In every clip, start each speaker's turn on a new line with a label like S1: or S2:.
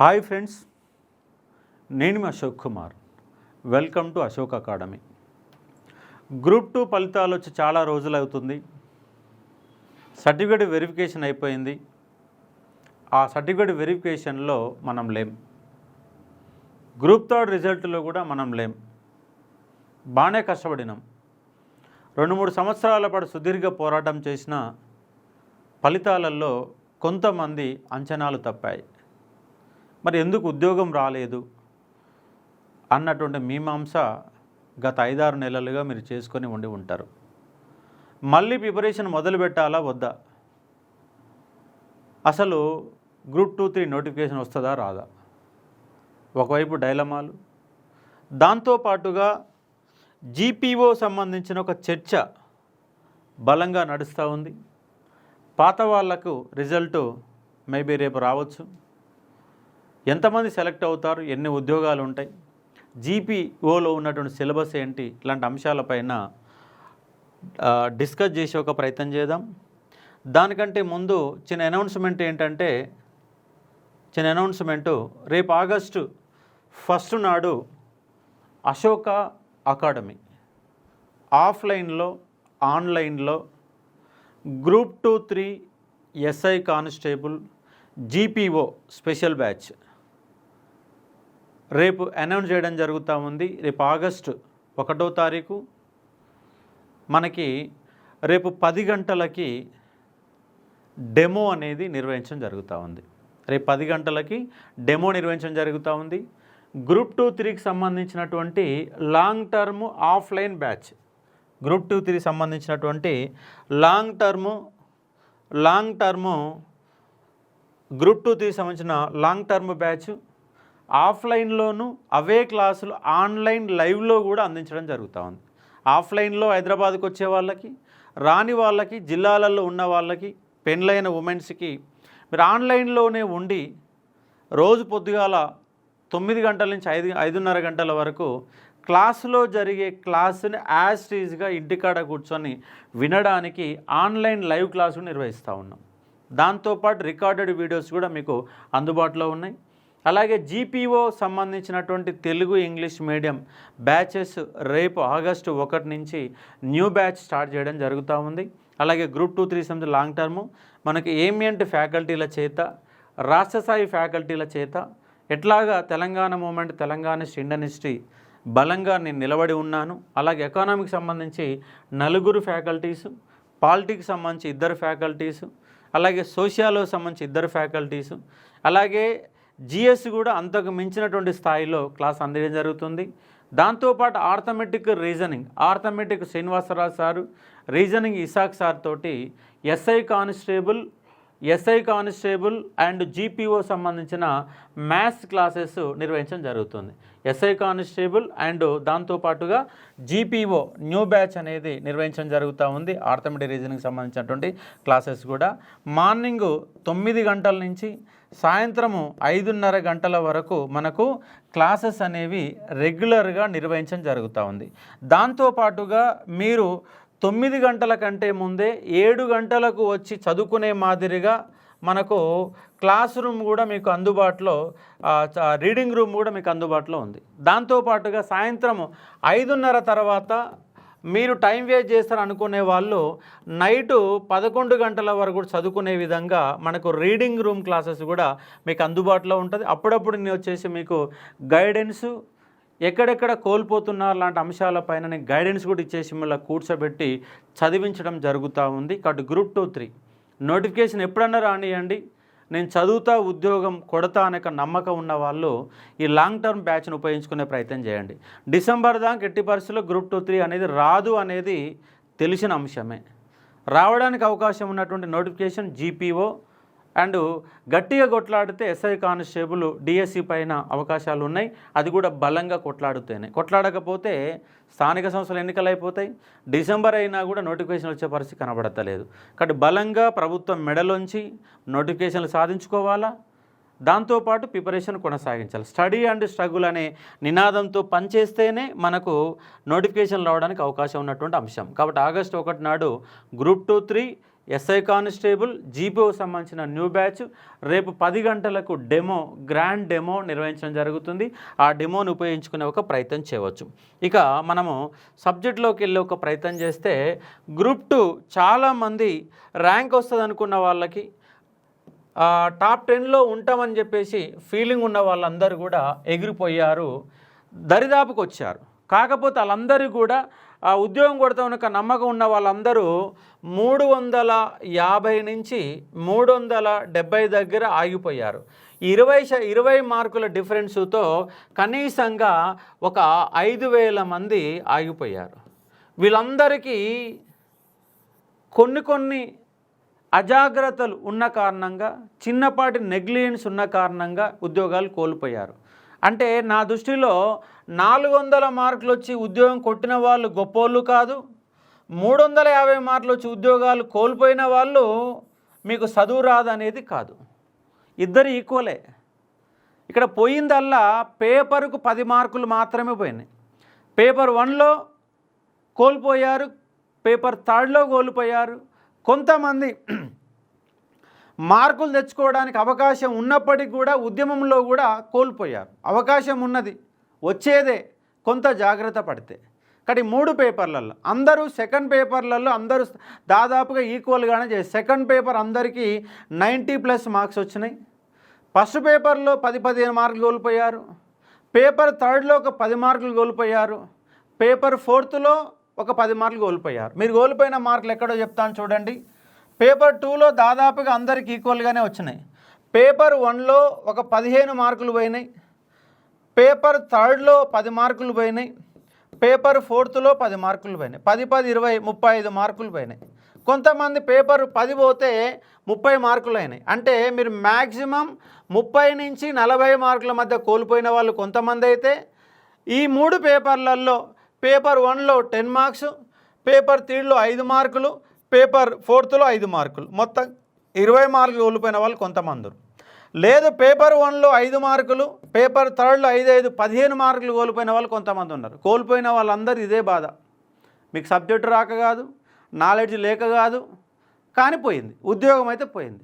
S1: Hi friends నేను Ashok Kumar. Welcome to Ashok academy. Group two ఫలితాలు వచ్చి చాలా రోజులు అవుతుంది. సర్టిఫికేట్ వెరిఫికేషన్ అయిపోయింది. ఆ సర్టిఫికేట్ వెరిఫికేషన్లో మనం లేం. గ్రూప్ థర్డ్ రిజల్ట్లో కూడా మనం లేం. బాగానే కష్టపడినాం. రెండు మూడు సంవత్సరాల పాటు సుదీర్ఘ పోరాటం చేసిన ఫలితాలలో కొంతమంది అంచనాలు తప్పాయి. మరి ఎందుకు ఉద్యోగం రాలేదు? అన్నటువంటి మీమాంస గత ఐదారు నెలలుగా మీరు చేసుకొని ఉండి ఉంటారు. మళ్ళీ ప్రిపరేషన్ మొదలు పెట్టాలా వద్దా? అసలు గ్రూప్ టూ త్రీ నోటిఫికేషన్ వస్తుందా రాదా? ఒకవైపు డైలమాలు. దాంతోపాటుగా జీపీఓ సంబంధించిన ఒక చర్చ బలంగా నడుస్తూ ఉంది. పాత వాళ్ళకు రిజల్ట్ మేబీ రేపు రావచ్చు. ఎంతమంది సెలెక్ట్ అవుతారు? ఎన్ని ఉద్యోగాలు ఉంటాయి జీపీఓలో ఉన్నటువంటి సిలబస్ ఏంటి? ఇలాంటి అంశాలపైన డిస్కస్ చేసే ఒక ప్రయత్నం చేద్దాం. దానికంటే ముందు చిన్న అనౌన్స్మెంట్ ఏంటంటే చిన్న అనౌన్స్మెంటు. రేపు ఆగస్టు ఫస్ట్ నాడు అశోక అకాడమీ. ఆఫ్లైన్లో ఆన్లైన్లో group two three SI constable GPO special batch. రేపు అనౌన్స్ చేయడం జరుగుతూ ఉంది. రేపు ఆగస్టు ఒకటో తారీఖు. మనకి రేపు పది గంటలకి డెమో అనేది నిర్వహించడం జరుగుతూ ఉంది. రేపు పది గంటలకి డెమో నిర్వహించడం జరుగుతూ ఉంది. గ్రూప్ టూ త్రీకి సంబంధించినటువంటి long term offline batch. Group two three సంబంధించినటువంటి long term long term group two three సంబంధించిన లాంగ్ టర్మ్ బ్యాచ్ ఆఫ్లైన్లోను అవే క్లాసులు ఆన్లైన్ లైవ్లో కూడా అందించడం జరుగుతూ ఉంది. ఆఫ్లైన్లో హైదరాబాద్కి వచ్చే వాళ్ళకి రాని వాళ్ళకి జిల్లాలలో ఉన్న వాళ్ళకి పెళ్ళైన ఉమెన్స్కి మీరు ఆన్లైన్లోనే ఉండి రోజు పొద్దుగాల తొమ్మిది గంటల నుంచి ఐదు ఐదున్నర గంటల వరకు క్లాసులో జరిగే క్లాసుని యాజ్ టీజ్గా ఇంటికాడ కూర్చొని వినడానికి ఆన్లైన్ లైవ్ క్లాసులు నిర్వహిస్తూ ఉన్నాం. దాంతోపాటు రికార్డెడ్ వీడియోస్ కూడా మీకు అందుబాటులో ఉన్నాయి. అలాగే జీపీఓ సంబంధించినటువంటి తెలుగు ఇంగ్లీష్ మీడియం బ్యాచెస్ రేపు ఆగస్టు ఒకటి నుంచి న్యూ బ్యాచ్ స్టార్ట్ చేయడం జరుగుతూ ఉంది. అలాగే గ్రూప్ టూ త్రీ సంబంధించి లాంగ్ టర్మ్. మనకి ఏమియంట్ ఫ్యాకల్టీల చేత రాష్ట్ర స్థాయి ఫ్యాకల్టీల చేత ఎట్లాగా Telangana movement Telangana Indian history బలంగా నేను నిలబడి ఉన్నాను. అలాగే ఎకానమీకి సంబంధించి నలుగురు ఫ్యాకల్టీసు పాలిటిక్స్ సంబంధించి ఇద్దరు ఫ్యాకల్టీసు అలాగే సోషియాలో సంబంధించి ఇద్దరు ఫ్యాకల్టీసు అలాగే జిఎస్ కూడా అంతకు మించినటువంటి స్థాయిలో క్లాస్ అందడం జరుగుతుంది. దాంతోపాటు arithmetic reasoning arithmetic Srinivasarao sir reasoning Isaac sir తోటి SI constable SI constable and GPO సంబంధించిన మ్యాథ్స్ క్లాసెస్ నిర్వహించడం జరుగుతుంది. ఎస్ఐ కానిస్టేబుల్ అండ్ దాంతోపాటుగా జీపీఓ న్యూ బ్యాచ్ అనేది నిర్వహించడం జరుగుతూ ఉంది. ఆర్థమెటిక్ రీజనింగ్ సంబంధించినటువంటి క్లాసెస్ కూడా మార్నింగ్ తొమ్మిది గంటల నుంచి సాయంత్రము ఐదున్నర గంటల వరకు మనకు క్లాసెస్ అనేవి రెగ్యులర్గా నిర్వహించడం జరుగుతూ ఉంది. దాంతోపాటుగా మీరు తొమ్మిది గంటల కంటే ముందే ఏడు గంటలకు వచ్చి చదువుకునే మాదిరిగా మనకు క్లాస్ రూమ్ కూడా మీకు అందుబాటులో చ- రీడింగ్ రూమ్ కూడా మీకు అందుబాటులో ఉంది. దాంతోపాటుగా సాయంత్రం ఐదున్నర తర్వాత మీరు టైం వేస్ట్ చేస్తారు అనుకునే వాళ్ళు నైటు పదకొండు గంటల వరకు కూడా చదువుకునే విధంగా మనకు రీడింగ్ రూమ్ క్లాసెస్ కూడా మీకు అందుబాటులో ఉంటుంది. అప్పుడప్పుడు నేను వచ్చేసి మీకు గైడెన్సు ఎక్కడెక్కడ కోల్పోతున్నారు లాంటి అంశాలపైన నేను గైడెన్స్ కూడా ఇచ్చేసి మళ్ళీ కూర్చోబెట్టి చదివించడం జరుగుతూ ఉంది. కాబట్టి గ్రూప్ టూ త్రీ. నోటిఫికేషన్ ఎప్పుడన్నా రానియండి. నేను చదువుతా ఉద్యోగం కొడతా అనే నమ్మకం ఉన్న వాళ్ళు ఈ లాంగ్ టర్మ్ బ్యాచ్ను ఉపయోగించుకునే ప్రయత్నం చేయండి. డిసెంబర్ దాకా ఎట్టి పరిస్థితుల్లో గ్రూప్ టూ త్రీ అనేది రాదు అనేది తెలిసిన అంశమే. రావడానికి అవకాశం ఉన్నటువంటి నోటిఫికేషన్ జీపీఓ అండ్ గట్టిగా కొట్లాడితే ఎస్ఐ కానిస్టేబుల్ డిఎస్సి పైన అవకాశాలు ఉన్నాయి. అది కూడా బలంగా కొట్లాడుతేనే. కొట్లాడకపోతే స్థానిక సంస్థలు ఎన్నికలు అయిపోతాయి. డిసెంబర్ అయినా కూడా నోటిఫికేషన్ వచ్చే పరిస్థితి కనబడతలేదు. కాబట్టి బలంగా ప్రభుత్వం మెడలోంచి నోటిఫికేషన్లు సాధించుకోవాలా? దాంతోపాటు ప్రిపరేషన్ కొనసాగించాలి. స్టడీ అండ్ స్ట్రగుల్ అనే నినాదంతో పనిచేస్తేనే మనకు నోటిఫికేషన్ రావడానికి అవకాశం ఉన్నటువంటి అంశం. కాబట్టి ఆగస్టు ఒకటి నాడు group two three SI constable GPO సంబంధించిన న్యూ బ్యాచ్. రేపు పది గంటలకు డెమో గ్రాండ్ డెమో నిర్వహించడం జరుగుతుంది. ఆ డెమోను ఉపయోగించుకునే ఒక ప్రయత్నం చేయవచ్చు. ఇక మనము సబ్జెక్ట్లోకి వెళ్ళి ఒక ప్రయత్నం చేస్తే గ్రూప్ టూ చాలామంది ర్యాంక్ వస్తుంది అనుకున్న వాళ్ళకి టాప్ టెన్లో ఉంటామని చెప్పేసి ఫీలింగ్ ఉన్న వాళ్ళందరూ కూడా ఎగిరిపోయారు దరిదాపుకు వచ్చారు కాకపోతే వాళ్ళందరూ కూడా ఆ ఉద్యోగం కొడతామని ఒక నమ్మకం ఉన్న వాళ్ళందరూ మూడు వందల యాభై నుంచి మూడు వందల డెబ్బై దగ్గర ఆగిపోయారు. ఇరవై శా ఇరవై మార్కుల డిఫరెన్సుతో కనీసంగా ఒక ఐదు వేల మంది ఆగిపోయారు. వీళ్ళందరికీ కొన్ని కొన్ని అజాగ్రత్తలు ఉన్న కారణంగా చిన్నపాటి నెగ్లిజెన్స్ ఉన్న కారణంగా ఉద్యోగాలు కోల్పోయారు. అంటే నా దృష్టిలో నాలుగు వందల మార్కులు వచ్చి ఉద్యోగం కొట్టిన వాళ్ళు గొప్పోళ్ళు కాదు. మూడు వందల యాభై మార్కులు వచ్చి ఉద్యోగాలు కోల్పోయిన వాళ్ళు మీకు చదువు రాదు అనేది కాదు. ఇద్దరు ఈక్వలే. ఇక్కడ పోయిందల్లా పేపర్కు పది మార్కులు మాత్రమే పోయినాయి. పేపర్ వన్లో కోల్పోయారు పేపర్ థర్డ్లో కోల్పోయారు. కొంతమంది మార్కులు తెచ్చుకోవడానికి అవకాశం ఉన్నప్పటికీ కూడా ఉద్యమంలో కూడా కోల్పోయారు. అవకాశం ఉన్నది. వచ్చేదే కొంత జాగ్రత్త పడితే. కానీ మూడు పేపర్లలో అందరూ సెకండ్ పేపర్లలో అందరూ దాదాపుగా ఈక్వల్గానే చేసి సెకండ్ పేపర్ అందరికీ నైంటీ ప్లస్ మార్క్స్ వచ్చినాయి. ఫస్ట్ పేపర్లో పది పదిహేను మార్కులు కోల్పోయారు. పేపర్ థర్డ్లో ఒక పది మార్కులు కోల్పోయారు. పేపర్ ఫోర్త్లో ఒక పది మార్కులు కోల్పోయారు. మీరు కోల్పోయిన మార్కులు ఎక్కడో చెప్తాను చూడండి. పేపర్ టూలో దాదాపుగా అందరికి ఈక్వల్గానే వచ్చినాయి. పేపర్ వన్లో ఒక పదిహేను మార్కులు పోయినాయి. పేపర్ థర్డ్లో పది మార్కులు పోయినాయి. పేపర్ ఫోర్త్లో పది మార్కులు పోయినాయి. పది పది ఇరవై ముప్పై ఐదు మార్కులు పోయినాయి. కొంతమంది పేపర్ పది పోతే ముప్పై మార్కులు అయినాయి. అంటే మీరు మ్యాక్సిమం ముప్పై నుంచి నలభై మార్కుల మధ్య కోల్పోయిన వాళ్ళు కొంతమంది అయితే ఈ మూడు పేపర్లలో పేపర్ వన్లో టెన్ మార్క్స్ పేపర్ త్రీలో ఐదు మార్కులు పేపర్ ఫోర్త్లో ఐదు మార్కులు. మొత్తం ఇరవై మార్కులు కోల్పోయిన వాళ్ళు కొంతమంది లేదు పేపర్ వన్లో ఐదు మార్కులు పేపర్ థర్డ్లో ఐదు ఐదు పదిహేను మార్కులు కోల్పోయిన వాళ్ళు కొంతమంది ఉన్నారు కోల్పోయిన వాళ్ళందరూ ఇదే బాధ. మీకు సబ్జెక్టు రాక కాదు నాలెడ్జ్ లేక కాదు కానీ పోయింది. ఉద్యోగం అయితే పోయింది.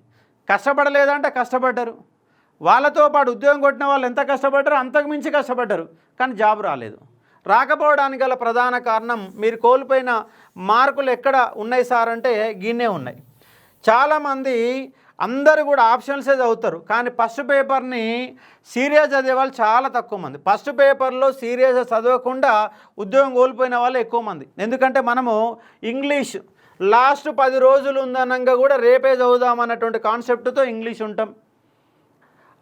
S1: కష్టపడలేదంటే కష్టపడ్డారు. వాళ్ళతో పాటు ఉద్యోగం కొట్టిన వాళ్ళు ఎంత కష్టపడ్డారో అంతకు మించి కష్టపడ్డారు. కానీ జాబ్ రాలేదు. రాకపోవడానికి గల ప్రధాన కారణం మీరు కోల్పోయిన మార్కులు ఎక్కడ ఉన్నాయి సార్ అంటే గిన్నే ఉన్నాయి. చాలామంది అందరూ కూడా ఆప్షన్సే చదువుతారు. కానీ ఫస్ట్ పేపర్ని సీరియస్ చదివే వాళ్ళు చాలా తక్కువ మంది. ఫస్ట్ పేపర్లో సీరియస్ చదవకుండా ఉద్యోగం కోల్పోయిన వాళ్ళు ఎక్కువ మంది. ఎందుకంటే మనము ఇంగ్లీష్ లాస్ట్ పది రోజులు ఉందనంగా కూడా రేపే చదువుదాం అన్నటువంటి కాన్సెప్ట్తో ఇంగ్లీష్ ఉంటాం.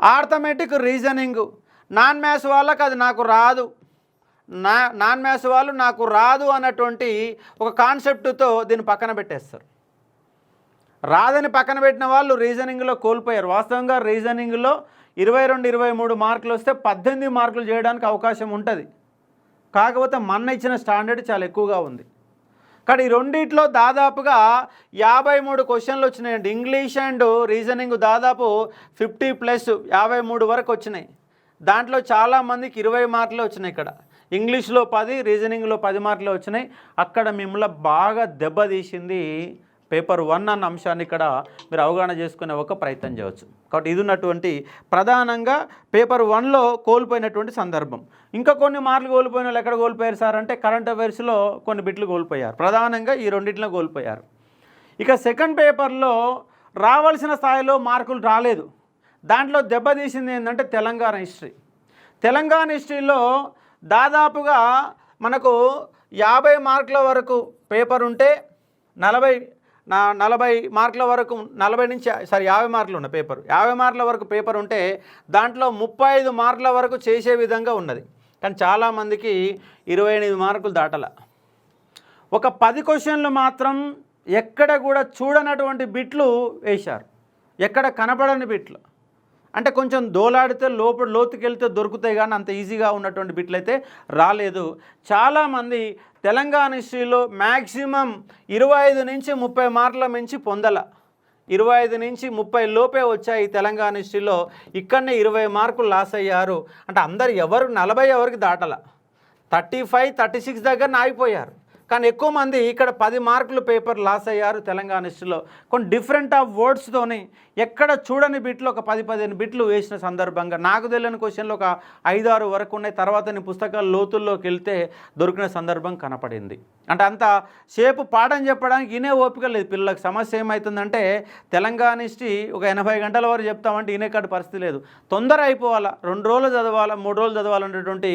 S1: ఆర్థమెటిక్ రీజనింగ్ నాన్ మ్యాథ్స్ వాళ్ళకి అది నాకు రాదు. నా నాన్ మ్యాథ్స్ వాళ్ళు నాకు రాదు అన్నటువంటి ఒక కాన్సెప్ట్తో దీన్ని పక్కన పెట్టేస్తారు. రాదని పక్కన పెట్టిన వాళ్ళు రీజనింగ్లో కోల్పోయారు. వాస్తవంగా రీజనింగ్లో ఇరవై రెండు ఇరవై మూడు మార్కులు వస్తే పద్దెనిమిది మార్కులు చేయడానికి అవకాశం ఉంటుంది. కాకపోతే మన ఇచ్చిన స్టాండర్డ్ చాలా ఎక్కువగా ఉంది. కానీ ఈ రెండిట్లో దాదాపుగా యాభై మూడు క్వశ్చన్లు వచ్చినాయండి. ఇంగ్లీష్ అండ్ రీజనింగ్ దాదాపు ఫిఫ్టీ ప్లస్ యాభై మూడు వరకు వచ్చినాయి. దాంట్లో చాలామందికి ఇరవై మార్కులు వచ్చినాయి ఇక్కడ. ఇంగ్లీష్లో పది రీజనింగ్లో పది మార్కులు వచ్చినాయి. అక్కడ మిమ్మల్ని బాగా దెబ్బతీసింది పేపర్ వన్ అన్న అంశాన్ని ఇక్కడ మీరు అవగాహన చేసుకునే ఒక ప్రయత్నం చేయవచ్చు. కాబట్టి ఇది ఉన్నటువంటి ప్రధానంగా పేపర్ వన్లో కోల్పోయినటువంటి సందర్భం. ఇంకా కొన్ని మార్కులు కోల్పోయిన వాళ్ళు ఎక్కడ కోల్పోయారు సార్ అంటే కరెంట్ అఫైర్స్లో కొన్ని బిట్లు కోల్పోయారు. ప్రధానంగా ఈ రెండిట్లో కోల్పోయారు. ఇక సెకండ్ పేపర్లో రావాల్సిన స్థాయిలో మార్కులు రాలేదు. దాంట్లో దెబ్బతీసింది ఏంటంటే తెలంగాణ హిస్టరీ. తెలంగాణ హిస్టరీలో దాదాపుగా మనకు యాభై మార్కుల వరకు పేపర్ ఉంటే నలభై నా నలభై మార్కుల వరకు నలభై నుంచి సారీ యాభై మార్కులు ఉన్న పేపర్. యాభై మార్కుల వరకు పేపర్ ఉంటే దాంట్లో ముప్పై ఐదు మార్కుల వరకు చేసే విధంగా ఉన్నది. కానీ చాలామందికి ఇరవై ఎనిమిది మార్కులు దాటల. ఒక పది క్వశ్చన్లు మాత్రం ఎక్కడ కూడా చూడనటువంటి బిట్లు వేశారు. ఎక్కడ కనపడని బిట్లు. అంటే కొంచెం దోలాడితే లోపల లోతుకెళ్తే దొరుకుతాయి కానీ అంత ఈజీగా ఉన్నటువంటి బిట్లు అయితే రాలేదు. చాలామంది తెలంగాణ హిస్టరీలో మ్యాక్సిమం ఇరవై ఐదు నుంచి ముప్పై మార్కుల మించి పొందల. ఇరవై ఐదు నుంచి ముప్పై లోపే వచ్చాయి తెలంగాణ హిస్టరీలో ఇక్కడనే ఇరవై మార్కులు లాస్ అయ్యారు. అంటే అందరు ఎవరు నలభై ఎవరికి దాటల. థర్టీ ఫైవ్ థర్టీ సిక్స్ దగ్గర ఆగిపోయారు. కానీ ఎక్కువ మంది ఇక్కడ పది మార్కులు పేపర్ లాస్ అయ్యారు తెలంగాణ హిస్టరీలో కొన్ని డిఫరెంట్ ఆఫ్ వర్డ్స్తోని ఎక్కడ చూడని బిట్లు ఒక పది పదిహేను బిట్లు వేసిన సందర్భంగా. నాకు తెలియని క్వశ్చన్లు ఒక ఐదు ఆరు వరకు ఉన్నాయి. తర్వాత నేను పుస్తకాల లోతుల్లోకి వెళ్తే దొరికిన సందర్భం కనపడింది. అంటే అంత సేపు పాఠం చెప్పడానికి ఇనే ఓపిక లేదు. పిల్లలకు సమస్య ఏమవుతుందంటే తెలంగాణ హిస్టరీ ఒక ఎనభై గంటల వరకు చెప్తామంటే ఇనే కాటి పరిస్థితి లేదు. తొందర అయిపోవాలా. రెండు రోజులు చదవాలా మూడు రోజులు చదవాలనేటువంటి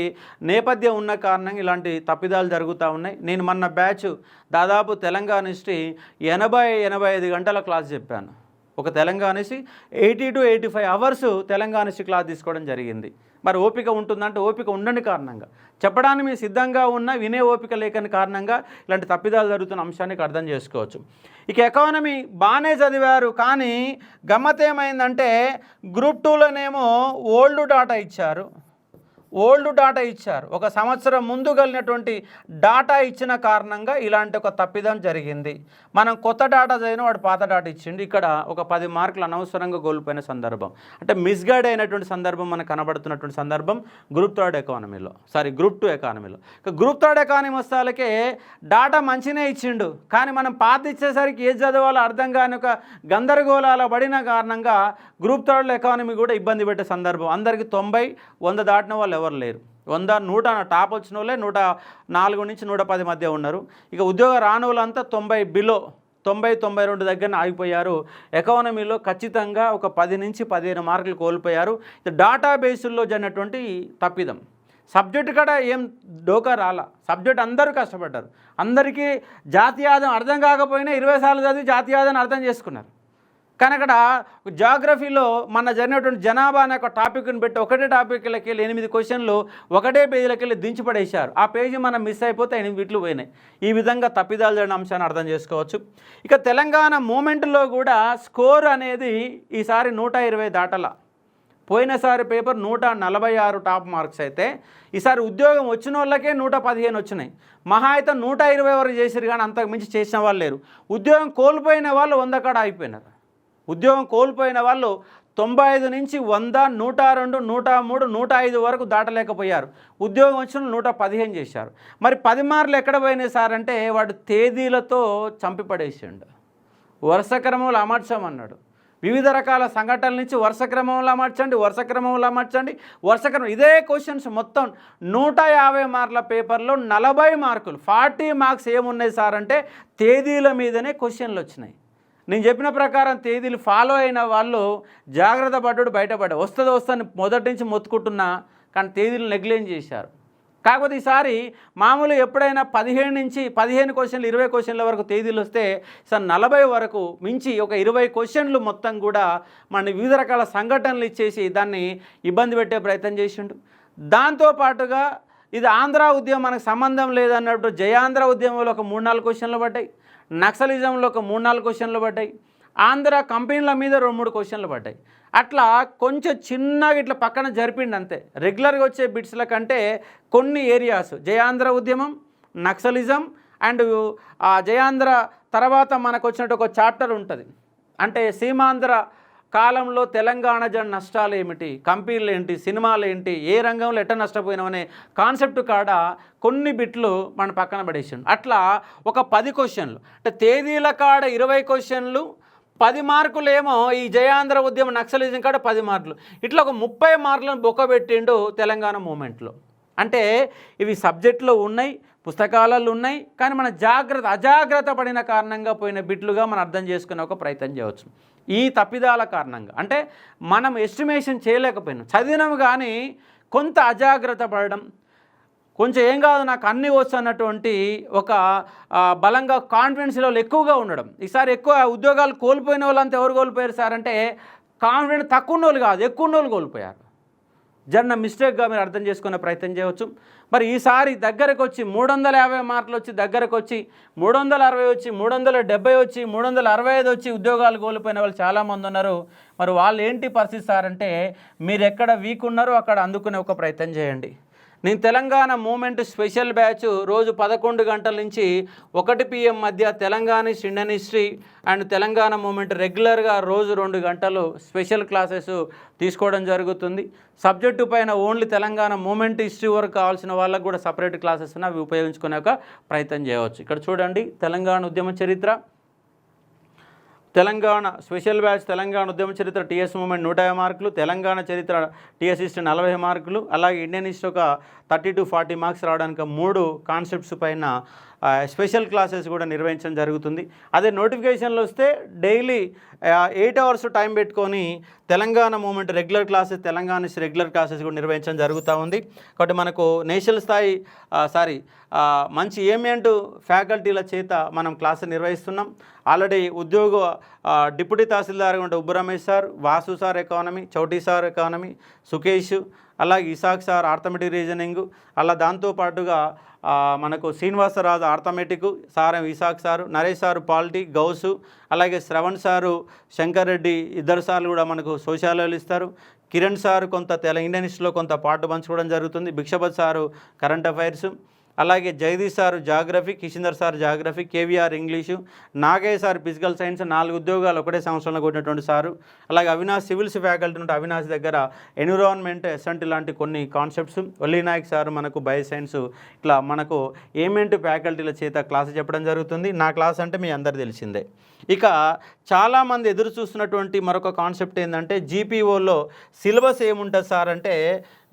S1: నేపథ్యం ఉన్న కారణంగా ఇలాంటి తప్పిదాలు జరుగుతూ ఉన్నాయి. నేను మొన్న బ్యాచ్ దాదాపు తెలంగాణ హిస్టరీ ఎనభై ఎనభై ఐదు గంటల క్లాస్ చెప్పాను. ఒక Telangana history eighty two eighty five hours Telangana history class తీసుకోవడం జరిగింది. మరి ఓపిక ఉంటుందంటే ఓపిక ఉండని కారణంగా. చెప్పడానికి మీరు సిద్ధంగా ఉన్న వినే ఓపిక లేకని కారణంగా ఇలాంటి తప్పిదాలు జరుగుతున్న అంశానికి అర్థం చేసుకోవచ్చు. ఇక ఎకానమీ బాగానే చదివారు కానీ గమ్మత్ ఏమైందంటే గ్రూప్ టూలోనేమో ఓల్డ్ డాటా ఇచ్చారు. ఓల్డ్ డాటా ఇచ్చారు. ఒక సంవత్సరం ముందు కలిగినటువంటి డాటా ఇచ్చిన కారణంగా ఇలాంటి ఒక తప్పిదం జరిగింది. మనం కొత్త డాటా చదివిన వాడు పాత డాటా ఇచ్చిండు. ఇక్కడ ఒక పది మార్కులు అనవసరంగా కోల్పోయిన సందర్భం. అంటే మిస్గైడ్ అయినటువంటి సందర్భం మనకు కనబడుతున్నటువంటి సందర్భం గ్రూప్ థర్డ్ ఎకానమీలో సారీ గ్రూప్ టూ ఎకానమీలో గ్రూప్ థర్డ్ ఎకానమీ వస్తాలకే డాటా మంచినే ఇచ్చిండు. కానీ మనం పాత ఇచ్చేసరికి ఏది చదవాలో అర్థం కాని ఒక గందరగోళాల పడిన కారణంగా గ్రూప్ థర్డ్ ఎకానమీ కూడా ఇబ్బంది పెట్టే సందర్భం. అందరికీ తొంభై వంద దాటిన వాళ్ళు ఎవరు లేరు. వంద నూట టాప్ వచ్చిన వాళ్ళే నూట నాలుగు నుంచి నూట పది మధ్య ఉన్నారు. ఇక ఉద్యోగ రాని వాళ్ళంతా తొంభై బిలో తొంభై తొంభై రెండు దగ్గర ఆగిపోయారు. ఎకానమీలో ఖచ్చితంగా ఒక పది నుంచి పదిహేను మార్కులు కోల్పోయారు. డేటాబేసుల్లో జరిగినటువంటి తప్పిదం. సబ్జెక్ట్ కూడా ఏం డోకా రాలా. సబ్జెక్ట్ అందరూ కష్టపడ్డారు. అందరికీ జాతీయాదం అర్థం కాకపోయినా ఇరవై సార్లు చదివి జాతీయాదం అర్థం చేసుకున్నారు. కానీ అక్కడ జాగ్రఫీలో మన జరిగినటువంటి జనాభా అనే ఒక టాపిక్ని పెట్టి ఒకటే టాపిక్లకి వెళ్ళి ఎనిమిది క్వశ్చన్లు ఒకటే పేజీలకి వెళ్ళి దించి పడేశారు. ఆ పేజీ మనం మిస్ అయిపోతే ఎనిమిది వీటిలు పోయినాయి. ఈ విధంగా తప్పిదాలు జరిగిన అంశాన్ని అర్థం చేసుకోవచ్చు. ఇక తెలంగాణ మూమెంట్లో కూడా స్కోర్ అనేది ఈసారి నూట ఇరవై దాటల. పోయినసారి పేపర్ నూట నలభై ఆరు టాప్ మార్క్స్ అయితే ఈసారి ఉద్యోగం వచ్చిన వాళ్ళకే నూట పదిహేను వచ్చినాయి. మహా అయితే నూట ఇరవై వరకు చేసిరు కానీ అంతకు మించి చేసిన వాళ్ళు లేరు. ఉద్యోగం కోల్పోయిన వాళ్ళు వంద కాడ అయిపోయినారు ఉద్యోగం కోల్పోయిన వాళ్ళు తొంభై ఐదు నుంచి వంద నూట రెండు నూట మూడు నూట ఐదు వరకు దాటలేకపోయారు. ఉద్యోగం వచ్చిన నూట పదిహేను చేశారు. మరి పది మార్లు ఎక్కడ పోయినాయి సార్ అంటే వాడు తేదీలతో చంపిపడేసిండు. వరుస క్రమంలో అమర్చమన్నాడు. వివిధ రకాల సంఘటనల నుంచి వరుస క్రమంలో అమర్చండి వరుస క్రమంలో అమర్చండి వరుస క్రమం ఇదే క్వశ్చన్స్ మొత్తం నూట యాభై మార్కుల పేపర్లో నలభై మార్కులు ఫార్టీ మార్క్స్ ఏమున్నాయి సార్ అంటే తేదీల మీదనే క్వశ్చన్లు వచ్చినాయి. నేను చెప్పిన ప్రకారం తేదీలు ఫాలో అయిన వాళ్ళు జాగ్రత్త పడ్డాడు బయటపడ్డా. వస్తుంది వస్తుంది మొదటి నుంచి మొత్తుకుంటున్నా కానీ తేదీలు నెగ్లెక్ట్ చేశారు. కాకపోతే ఈసారి మామూలు ఎప్పుడైనా పదిహేను నుంచి పదిహేను క్వశ్చన్లు ఇరవై క్వశ్చన్ల వరకు తేదీలు వస్తే సార్ నలభై వరకు మించి ఒక ఇరవై క్వశ్చన్లు మొత్తం కూడా మన వివిధ రకాల సంఘటనలు ఇచ్చేసి దాన్ని ఇబ్బంది పెట్టే ప్రయత్నం చేసిండు. దాంతోపాటుగా ఇది ఆంధ్ర ఉద్యమం మనకు సంబంధం లేదన్నట్టు జయాంధ్ర ఉద్యమంలో ఒక మూడు నాలుగు క్వశ్చన్లు పడ్డాయి. నక్సలిజంలో ఒక మూడు నాలుగు క్వశ్చన్లు పడ్డాయి. ఆంధ్ర కంపెనీల మీద రెండు మూడు క్వశ్చన్లు పడ్డాయి. అట్లా కొంచెం చిన్నగా ఇట్లా పక్కన జరిపిండి అంతే. రెగ్యులర్గా వచ్చే బిట్స్ల కంటే కొన్ని ఏరియాస్ జయాంధ్ర ఉద్యమం నక్సలిజం అండ్ ఆ జయాంధ్ర తర్వాత మనకు వచ్చినట్టు ఒక చాప్టర్ ఉంటుంది. అంటే సీమాంధ్ర కాలంలో తెలంగాణ జన్ నష్టాలు ఏమిటి కంపెనీలు ఏంటి సినిమాలు ఏంటి ఏ రంగంలో ఎట్ట నష్టపోయినామనే కాన్సెప్ట్ కాడ కొన్ని బిట్లు మన పక్కన పడేసిండు. అట్లా ఒక పది క్వశ్చన్లు. అంటే తేదీల కాడ ఇరవై క్వశ్చన్లు పది మార్కులు ఏమో ఈ జయాంధ్ర ఉద్యమం నక్సలిజం కాడ పది మార్కులు. ఇట్లా ఒక ముప్పై మార్కులను బొక్కబెట్టిండు తెలంగాణ మూమెంట్లో అంటే ఇవి సబ్జెక్టులో ఉన్నాయి పుస్తకాలలో ఉన్నాయి కానీ మన జాగ్రత్త అజాగ్రత్త పడిన కారణంగా పోయిన బిట్లుగా మనం అర్థం చేసుకునే ఒక ప్రయత్నం చేయవచ్చు. ఈ తప్పిదాల కారణంగా. అంటే మనం ఎస్టిమేషన్ చేయలేకపోయినాం. చదివినాం కానీ కొంత అజాగ్రత్త పడడం కొంచెం ఏం కాదు నాకు అన్నీ వచ్చు అన్నటువంటి ఒక బలంగా కాన్ఫిడెన్స్ లెవెల్ ఎక్కువగా ఉండడం. ఈసారి ఎక్కువ ఉద్యోగాలు కోల్పోయిన వాళ్ళంతా ఎవరు కోల్పోయారు సార్ అంటే కాన్ఫిడెన్స్ తక్కువ వాళ్ళు కాదు ఎక్కువ వాళ్ళు కోల్పోయారు. జన్న మిస్టేక్గా మీరు అర్థం చేసుకునే ప్రయత్నం చేయవచ్చు. మరి ఈసారి దగ్గరకు వచ్చి మూడు వందల యాభై మార్కులు వచ్చి దగ్గరకు వచ్చి మూడు వందల అరవై వచ్చి మూడు వందల డెబ్బై వచ్చి మూడు వందల అరవై ఐదు వచ్చి ఉద్యోగాలు కోల్పోయిన వాళ్ళు చాలామంది ఉన్నారు. మరి వాళ్ళు ఏంటి పరిస్థితి సార్ అంటే మీరు ఎక్కడ వీక్ ఉన్నారో అక్కడ అందుకునే ఒక ప్రయత్నం చేయండి.
S2: నేను తెలంగాణ మూమెంట్ స్పెషల్ బ్యాచ్ రోజు పదకొండు గంటల నుంచి ఒకటి పిఎం మధ్య Telangana Indian history and Telangana movement రెగ్యులర్గా రోజు రెండు గంటలు స్పెషల్ క్లాసెస్ తీసుకోవడం జరుగుతుంది. సబ్జెక్టు పైన ఓన్లీ తెలంగాణ మూమెంట్ హిస్టరీ వరకు కావాల్సిన వాళ్ళకు కూడా సపరేట్ క్లాసెస్ అవి ఉపయోగించుకునే ప్రయత్నం చేయవచ్చు. ఇక్కడ చూడండి తెలంగాణ ఉద్యమ చరిత్ర. తెలంగాణ స్పెషల్ బ్యాచ్ తెలంగాణ ఉద్యమ చరిత్ర టీఎస్ మూమెంట్ నూట యాభై మార్కులు తెలంగాణ చరిత్ర టీఎస్ హిస్టరీ నలభై మార్కులు అలాగే ఇండియన్ హిస్టరీ ఒక థర్టీ టు ఫార్టీ మార్క్స్ రావడానికి మూడు కాన్సెప్ట్స్ పైన స్పెషల్ క్లాసెస్ కూడా నిర్వహించడం జరుగుతుంది. అదే నోటిఫికేషన్లు వస్తే డైలీ ఎయిట్ అవర్స్ టైం పెట్టుకొని Telangana movement regular classes Telangana regular classes కూడా నిర్వహించడం జరుగుతూ ఉంది. కాబట్టి మనకు నేషనల్ స్థాయి సారీ మంచి ఏమియంటు ఫ్యాకల్టీల చేత మనం క్లాస్ నిర్వహిస్తున్నాం. ఆల్రెడీ ఉద్యోగ డిప్యూటీ తహసీల్దార్ ఉంటే ఉబ్బు Ramesh sir Vasu sir economy చౌటీ sir economy Sukesh అలాగే ఇసాక్ సార్ ఆర్థమెటిక్ రీజనింగ్ అలా దాంతోపాటుగా మనకు Srinivasaraju arithmetic sir Isaac sir Naresh sir polity Ghouse అలాగే శ్రవణ్ సారు శంకర్ రెడ్డి ఇద్దరు సార్లు కూడా మనకు సోషాలజీలు ఇస్తారు. కిరణ్ సార్ కొంత తెల ఇండియన్ హిస్టరీలో కొంత పాటు పంచుకోవడం జరుగుతుంది. Bhikshapath sir current affairs. అలాగే Jagadish sir geography Kishinder sir geography KVR English Nagaiah sir physical science నాలుగు ఉద్యోగాలు ఒకటే సంవత్సరంలో కొట్టినటువంటి సారు. అలాగే అవినాష్ సివిల్స్ ఫ్యాకల్టీ నుండి అవినాష్ దగ్గర ఎన్విరాన్మెంట్ ఎస్ఎంటి లాంటి కొన్ని కాన్సెప్ట్స్. వల్లి నాయక్ సార్ మనకు బయో సైన్స్ ఇట్లా మనకు ఏమెంట్ ఫ్యాకల్టీల చేత క్లాస్ చెప్పడం జరుగుతుంది. నా క్లాస్ అంటే మీ అందరు తెలిసిందే. ఇక చాలామంది ఎదురు చూస్తున్నటువంటి మరొక కాన్సెప్ట్ ఏంటంటే జీపీఓలో సిలబస్ ఏముంటుంది సార్ అంటే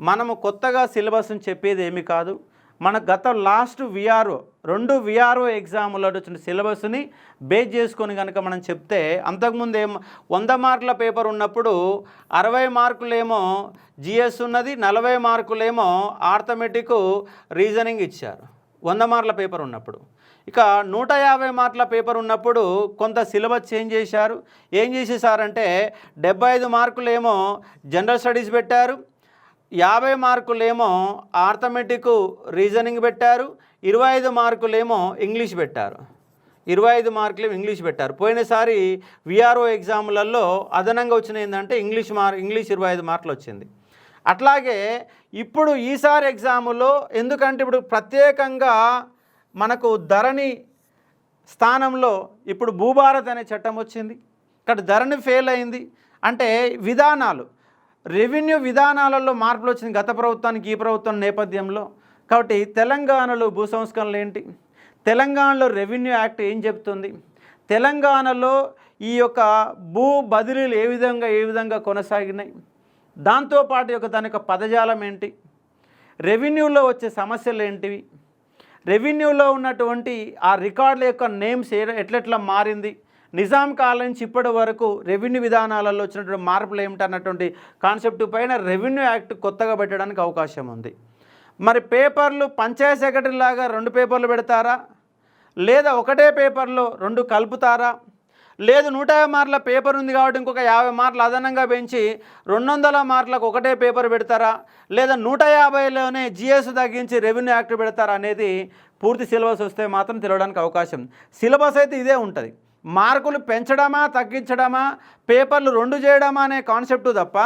S2: మనము కొత్తగా సిలబస్ని చెప్పేది ఏమి కాదు. మన గత లాస్ట్ విఆర్ఓ రెండు విఆర్ఓ ఎగ్జామ్లో వచ్చిన సిలబస్ని బేస్ చేసుకొని కనుక మనం చెప్తే అంతకుముందు ఏం వంద మార్కుల పేపర్ ఉన్నప్పుడు అరవై మార్కులేమో జిఎస్ ఉన్నది నలభై మార్కులేమో ఆర్థమెటిక్ రీజనింగ్ ఇచ్చారు. వంద మార్కుల పేపర్ ఉన్నప్పుడు. ఇక నూట యాభై మార్కుల పేపర్ ఉన్నప్పుడు కొంత సిలబస్ చేంజ్ చేశారు. ఏం చేసేసారంటే డెబ్బై ఐదు మార్కులేమో జనరల్ స్టడీస్ పెట్టారు. యాభై మార్కులేమో ఆర్థమెటిక్ రీజనింగ్ పెట్టారు ఇరవై ఐదు మార్కులేమో ఇంగ్లీష్ పెట్టారు. ఇరవై ఐదు మార్కులు ఇంగ్లీష్ పెట్టారు. పోయినసారి విఆర్ఓ ఎగ్జాములలో అదనంగా వచ్చిన ఏంటంటే ఇంగ్లీష్ మార్ ఇంగ్లీష్ ఇరవై ఐదు మార్కులు వచ్చింది. అట్లాగే ఇప్పుడు ఈసారి ఎగ్జాములో ఎందుకంటే ఇప్పుడు ప్రత్యేకంగా మనకు ధరణి స్థానంలో ఇప్పుడు భూభారత్ అనే చట్టం వచ్చింది. ఇక్కడ ధరణి ఫెయిల్ అయింది. అంటే విధానాలు. రెవెన్యూ విధానాలలో మార్పులు వచ్చింది గత ప్రభుత్వానికి ఈ ప్రభుత్వం నేపథ్యంలో. కాబట్టి తెలంగాణలో భూ సంస్కరణలు ఏంటి? తెలంగాణలో రెవెన్యూ యాక్ట్ ఏం చెప్తుంది తెలంగాణలో ఈ యొక్క భూ బదిలీలు ఏ విధంగా ఏ విధంగా కొనసాగినాయి? దాంతోపాటు యొక్క దాని యొక్క పదజాలం ఏంటి? రెవెన్యూలో వచ్చే సమస్యలు ఏంటివి? రెవెన్యూలో ఉన్నటువంటి ఆ రికార్డుల యొక్క నేమ్స్ ఎట్లెట్లా మారింది? నిజాం కాలం నుంచి ఇప్పటి వరకు రెవెన్యూ విధానాలలో వచ్చినటువంటి మార్పులు ఏమిటన్నటువంటి కాన్సెప్ట్ పైన రెవెన్యూ యాక్ట్ కొత్తగా పెట్టడానికి అవకాశం ఉంది. మరి పేపర్లు పంచాయత్ సెక్రటరీ లాగా రెండు పేపర్లు పెడతారా? లేదా ఒకటే పేపర్లో రెండు కలుపుతారా? లేదు నూట యాభై మార్కుల పేపర్ ఉంది కాబట్టి ఇంకొక యాభై మార్కులు అదనంగా పెంచి రెండు వందల మార్కులకు ఒకటే పేపర్ పెడతారా? లేదా నూట యాభైలోనే జిఎస్ తగ్గించి రెవెన్యూ యాక్ట్ పెడతారా అనేది పూర్తి సిలబస్ వస్తే మాత్రం తెలియడానికి అవకాశం. సిలబస్ అయితే ఇదే ఉంటుంది. మార్కులు పెంచడమా తగ్గించడమా పేపర్లు రెండు చేయడమా అనే కాన్సెప్ట్ తప్ప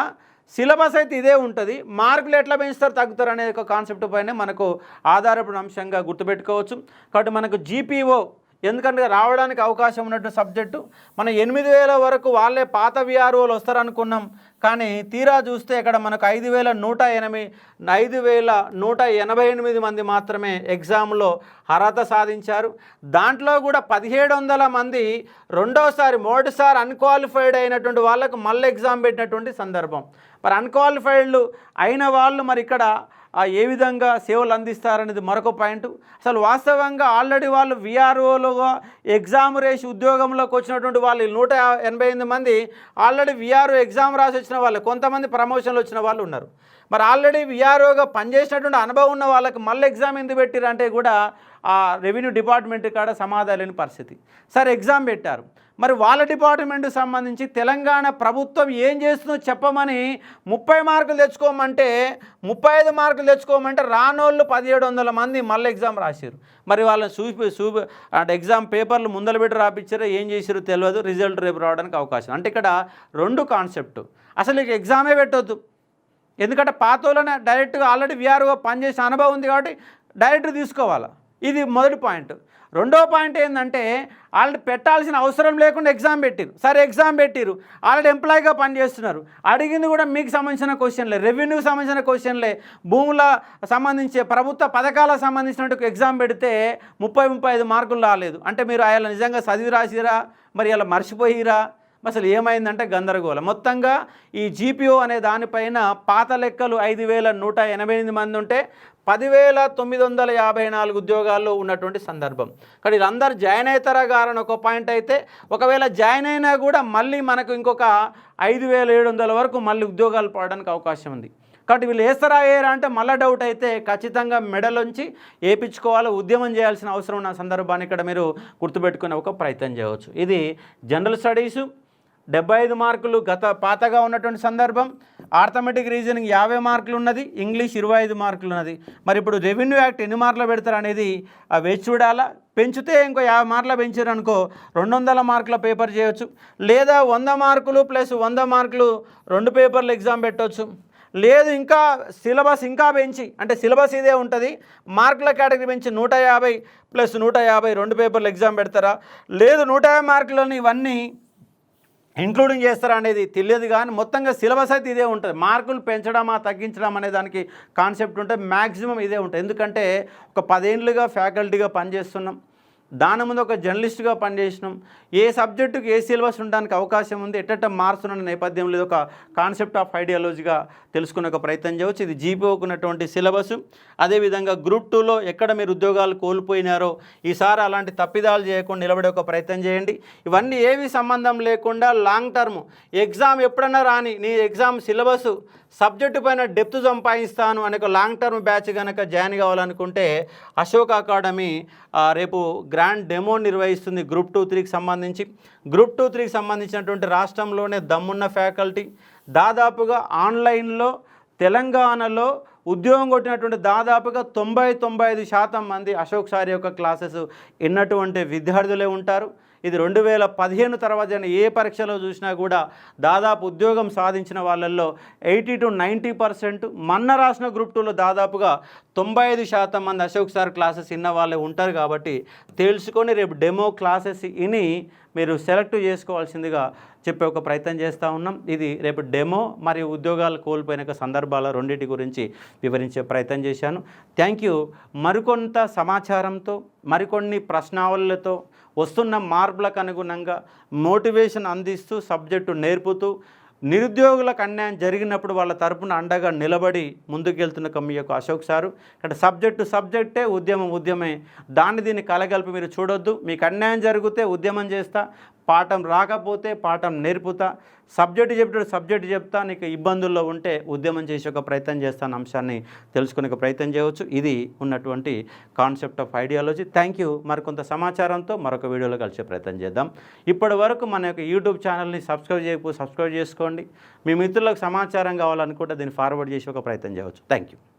S2: సిలబస్ అయితే ఇదే ఉంటుంది. మార్కులు ఎట్లా పెంచుతారు తగ్గుతారు అనే ఒక కాన్సెప్ట్ పైన మనకు ఆధారపడిన అంశంగా గుర్తుపెట్టుకోవచ్చు. కాబట్టి మనకు జీపీఓ ఎందుకంటే రావడానికి అవకాశం ఉన్నటువంటి సబ్జెక్టు మనం ఎనిమిది వేల వరకు వాళ్ళే పాత విఆర్ఓలు వస్తారనుకున్నాం. కానీ తీరా చూస్తే ఇక్కడ మనకు ఐదు వేల నూట ఎనభై ఐదు వేల నూట ఎనభై ఎనిమిది మంది మాత్రమే ఎగ్జామ్లో అర్హత సాధించారు. దాంట్లో కూడా పదిహేడు వందల మంది రెండోసారి మొదటిసారి అన్క్వాలిఫైడ్ అయినటువంటి వాళ్ళకు మళ్ళీ ఎగ్జామ్ పెట్టినటువంటి సందర్భం. మరి అన్క్వాలిఫైడ్లు అయిన వాళ్ళు మరి ఇక్కడ ఏ విధంగా సేవలు అందిస్తారనేది మరొక పాయింట్. అసలు వాస్తవంగా ఆల్రెడీ వాళ్ళు విఆర్ఓలుగా ఎగ్జామ్ రేసి ఉద్యోగంలోకి వచ్చినటువంటి వాళ్ళు నూట ఎనభై ఎనిమిది మంది ఆల్రెడీ విఆర్ఓ ఎగ్జామ్ రాసి వచ్చిన వాళ్ళు కొంతమంది ప్రమోషన్లు వచ్చిన వాళ్ళు ఉన్నారు. మరి ఆల్రెడీ విఆర్ఓగా పనిచేసినటువంటి అనుభవం ఉన్న వాళ్ళకి మళ్ళీ ఎగ్జామ్ ఎందుకు పెట్టారంటే కూడా ఆ రెవెన్యూ డిపార్ట్మెంట్ కాడ సమాధానం లేని పరిస్థితి. సరే ఎగ్జామ్ పెట్టారు. మరి వాళ్ళ డిపార్ట్మెంట్కి సంబంధించి తెలంగాణ ప్రభుత్వం ఏం చేస్తుందో చెప్పమని ముప్పై మార్కులు తెచ్చుకోమంటే ముప్పై ఐదు మార్కులు తెచ్చుకోమంటే రానోళ్ళు పదిహేడు వందల మంది మళ్ళీ ఎగ్జామ్ రాశారు మరి వాళ్ళని చూపి చూపి అంటే ఎగ్జామ్ పేపర్లు ముందల పెట్టి రాపించారో ఏం చేసారో తెలియదు. రిజల్ట్ రేపు రావడానికి అవకాశం. అంటే ఇక్కడ రెండు కాన్సెప్ట్ అసలు ఇక ఎగ్జామే పెట్టొద్దు. ఎందుకంటే పాత డైరెక్ట్గా ఆల్రెడీ విఆర్ఓ పనిచేసే అనుభవం ఉంది కాబట్టి డైరెక్ట్ తీసుకోవాలి. ఇది మొదటి పాయింట్ రెండో పాయింట్ ఏంటంటే వాళ్ళని పెట్టాల్సిన అవసరం లేకుండా ఎగ్జామ్ పెట్టిరు. సరే ఎగ్జామ్ పెట్టిరు. ఆల్రెడీ ఎంప్లాయీగా పనిచేస్తున్నారు. అడిగింది కూడా మీకు సంబంధించిన క్వశ్చన్లే. రెవెన్యూకి సంబంధించిన క్వశ్చన్లే. భూముల సంబంధించి ప్రభుత్వ పథకాలకు సంబంధించినట్టు ఎగ్జామ్ పెడితే ముప్పై ముప్పై ఐదు మార్కులు రాలేదు. అంటే మీరు ఆయన నిజంగా చదివి రాసిరా? మరి ఇలా మర్చిపోయిరా? అసలు ఏమైందంటే గందరగోళం. మొత్తంగా ఈ జీపీఓ అనే దానిపైన పాత లెక్కలు ఐదు వేల నూట ఎనభై ఎనిమిది మంది ఉంటే పదివేల తొమ్మిది వందల యాభై నాలుగు ఉద్యోగాల్లో ఉన్నటువంటి సందర్భం. కానీ వీళ్ళందరూ జాయిన్ అవుతారా గారని ఒక పాయింట్ అయితే ఒకవేళ జాయిన్ అయినా కూడా మళ్ళీ మనకు ఇంకొక ఐదు వేల ఏడు వందల వరకు మళ్ళీ ఉద్యోగాలు పడడానికి అవకాశం ఉంది. కాబట్టి వీళ్ళు వేస్తారా వేయరా అంటే మళ్ళీ డౌట్ అయితే ఖచ్చితంగా మెడలుంచి వేయించుకోవాలి ఉద్యమం చేయాల్సిన అవసరం ఉన్న సందర్భాన్ని ఇక్కడ మీరు గుర్తుపెట్టుకునే ఒక ప్రయత్నం చేయవచ్చు. ఇది జనరల్ స్టడీసు డెబ్బై ఐదు మార్కులు గత పాతగా ఉన్నటువంటి సందర్భం. ఆర్థమెటిక్ రీజనింగ్ యాభై మార్కులు ఉన్నది ఇంగ్లీష్ ఇరవై ఐదు మార్కులు ఉన్నది. మరి ఇప్పుడు రెవెన్యూ యాక్ట్ ఎన్ని మార్కులు పెడతారు అనేది వేచి చూడాలా? పెంచితే ఇంకో యాభై మార్కులు పెంచారు అనుకో రెండు వందల మార్కుల పేపర్ చేయొచ్చు. లేదా వంద మార్కులు ప్లస్ వంద మార్కులు రెండు పేపర్లు ఎగ్జామ్ పెట్టవచ్చు లేదు ఇంకా సిలబస్ ఇంకా పెంచి అంటే సిలబస్ ఇదే ఉంటుంది. మార్కుల కేటగిరీ పెంచి నూట యాభై ప్లస్ నూట యాభై రెండు పేపర్లు ఎగ్జామ్ పెడతారా? లేదు నూట యాభై మార్కులని ఇవన్నీ ఇంక్లూడింగ్ చేస్తారా అనేది తెలియదు కానీ మొత్తంగా సిలబస్ అయితే ఇదే ఉంటుంది. మార్కులు పెంచడమా తగ్గించడం అనే దానికి కాన్సెప్ట్ ఉంటే మ్యాక్సిమం ఇదే ఉంటుంది. ఎందుకంటే ఒక పదేండ్లుగా ఫ్యాకల్టీగా పనిచేస్తున్నాం. దాని ముందు ఒక జర్నలిస్ట్గా పనిచేసినాం. ఏ సబ్జెక్టుకి ఏ సిలబస్ ఉండడానికి అవకాశం ఉంది ఎట్ట మారుతున్న నేపథ్యం లేదు ఒక కాన్సెప్ట్ ఆఫ్ ఐడియాలజీగా తెలుసుకునే ఒక ప్రయత్నం చేయవచ్చు. ఇది జీపీఓకున్నటువంటి సిలబస్. అదేవిధంగా గ్రూప్ టూలో ఎక్కడ మీరు ఉద్యోగాలు కోల్పోయినారో ఈసారి అలాంటి తప్పిదాలు చేయకుండా నిలబడే ఒక ప్రయత్నం చేయండి. ఇవన్నీ ఏవి సంబంధం లేకుండా లాంగ్ టర్మ్. ఎగ్జామ్ ఎప్పుడన్నా రాని నీ ఎగ్జామ్ సిలబస్ సబ్జెక్టు పైన డెప్త్ సంపాదిస్తాను అనే ఒక లాంగ్ టర్మ్ బ్యాచ్ కనుక జాయిన్ కావాలనుకుంటే అశోక్ అకాడమీ రేపు గ్రాండ్ డెమో నిర్వహిస్తుంది గ్రూప్ టూ త్రీకి సంబంధించి. గ్రూప్ టూ త్రీకి సంబంధించినటువంటి రాష్ట్రంలోనే దమ్మున్న ఫ్యాకల్టీ. దాదాపుగా ఆన్లైన్లో తెలంగాణలో ఉద్యోగం కొట్టినటువంటి దాదాపుగా తొంభై తొంభై ఐదు శాతం మంది అశోక్ సార్ యొక్క క్లాసెస్ విన్నటువంటి విద్యార్థులే ఉంటారు. ఇది రెండు వేల పదిహేను తర్వాత జరిగిన ఏ పరీక్షలో చూసినా కూడా దాదాపు ఉద్యోగం సాధించిన వాళ్ళల్లో ఎయిటీ టు నైంటీ పర్సెంట్ మన్న రాసిన గ్రూప్ టూలో దాదాపుగా తొంభై ఐదు శాతం మంది అశోక్ సార్ క్లాసెస్ ఇన్న వాళ్ళే ఉంటారు కాబట్టి తెలుసుకొని రేపు డెమో క్లాసెస్ ఇని మీరు సెలెక్ట్ చేసుకోవాల్సిందిగా చెప్పే ఒక ప్రయత్నం చేస్తూ ఉన్నాం. ఇది రేపు డెమో మరియు ఉద్యోగాలు కోల్పోయిన సందర్భాల రెండింటి గురించి వివరించే ప్రయత్నం చేశాను. Thank you. మరికొంత సమాచారంతో మరికొన్ని ప్రశ్నావళులతో వస్తున్న మార్పులకు అనుగుణంగా మోటివేషన్ అందిస్తూ సబ్జెక్టు నేర్పుతూ నిరుద్యోగులకు అన్యాయం జరిగినప్పుడు వాళ్ళ తరపున అండగా నిలబడి ముందుకెళ్తున్న కమ్మి యొక్క అశోక్ సారు. ఇక్కడ సబ్జెక్టు సబ్జెక్టే ఉద్యమం ఉద్యమే. దాన్ని దీన్ని కలగలిపి మీరు చూడొద్దు. మీకు అన్యాయం జరిగితే ఉద్యమం చేస్తా. పాఠం రాకపోతే పాఠం నేర్పుతా. సబ్జెక్టు చెప్తాడు సబ్జెక్టు చెప్తా. నీకు ఇబ్బందుల్లో ఉంటే ఉద్యమం చేసే ఒక ప్రయత్నం చేస్తాను అంశాన్ని తెలుసుకునే ప్రయత్నం చేయవచ్చు. ఇది ఉన్నటువంటి concept of ideology. Thank you. మరికొంత సమాచారంతో మరొక వీడియోలో కలిసే ప్రయత్నం చేద్దాం. ఇప్పటి వరకు మన యొక్క యూట్యూబ్ ఛానల్ని సబ్స్క్రైబ్ చేయకపోతే సబ్స్క్రైబ్ చేసుకోండి. మీ మిత్రులకు సమాచారం కావాలనుకుంటే దీన్ని ఫార్వర్డ్ చేసి ఒక ప్రయత్నం చేయవచ్చు. Thank you.